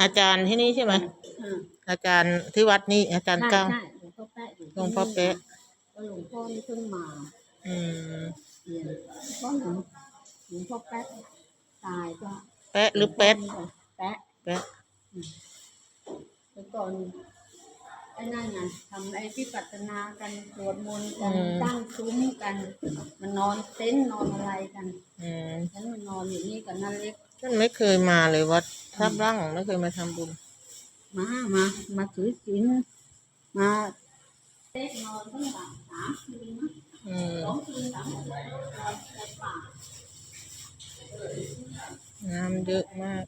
อาจารย์ที่นี่ใช่ไหมอาจารย์ที่วัดนี่อาจารย์เก้าหลวงพ่อแปะหลวงพ่อแปะนี่เพิ่งมาอืมเรียนก็หลวงหลวงพ่อแปะตายก็แปะหรือแปดแปะ แปะ เมื่ก่อน อ้นั่นไงทำไอ้ที่ปัตนากันสวดมนต์กันตั้งซุ้มกันมันนอนเต็นท์นอนอะไรกันอืมฉันมันนอนอยู่นี่กับนั่นเล็กฉันไม่เคยมาเลยวัดทับร่างไม่เคยมาทำบุญ มามามาถือศีลมาเล็กนอนตั้งหลังสามคืนนะอืมสองคืนสามคืนนอนในป่า น้ำเยอะมาก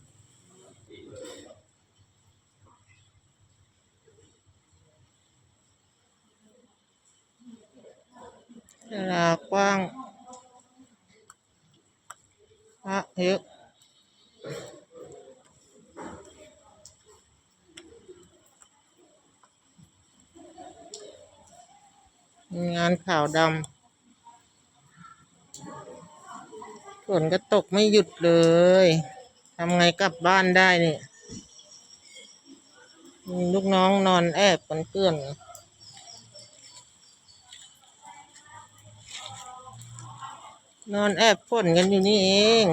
ลากว้างพระเยอะงานข่าวดำฝนก็ตกไม่หยุดเลยทำไงกลับบ้านได้เนี่ย ลูกน้องนอนแอบกันเกลื่อน นอนแอบฝนกันอยู่นี่เอง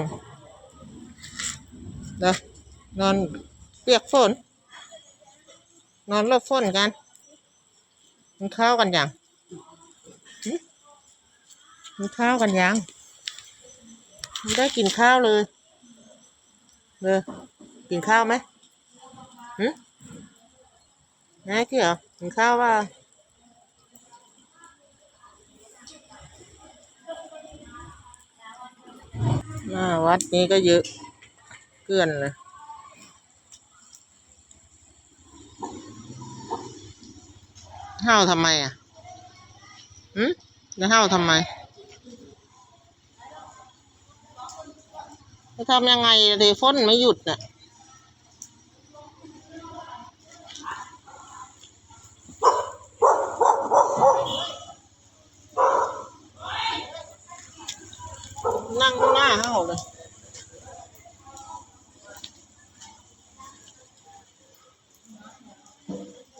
เด้อนอนเปียกฝน นอนหลบฝนกันกินข้าวกันยังหึกินข้าวกันยังไม่ได้กินข้าวเลยเลยกินข้าวไหมหืมนายเกี่ยวกินข้าวว่า หน้าวัดนี้ก็เยอะเกลื่อนเลยเห่าทำไมอะหืมแล้วเห่าทำไม จะทำยังไงเดฝนไม่หยุดน่ะ นั่งข้างหน้าเห่าเลย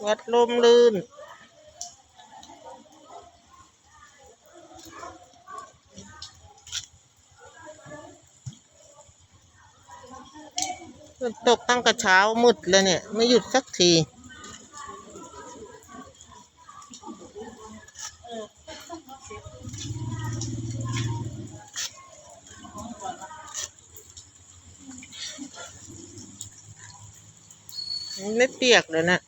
วัดลมลื่นฝนตกตั้งแต่เช้ามืดเลยเนี่ย ไม่หยุดสักที ไม่เปียกเลยนะ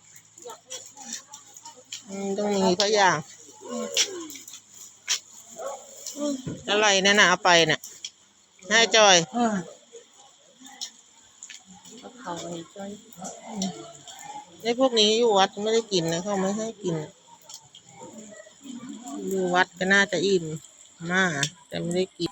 อืมต้องมีเขาอย่างอะไรนั่นน่ะเอาไปน่ะให้จอยเออก็เขาไอ้จ้อยไอ้พวกนี้อยู่วัดไม่ได้กินนะเขาไม่ให้กิน อยู่วัดก็น่าจะอิ่มมากแต่ไม่ได้กิน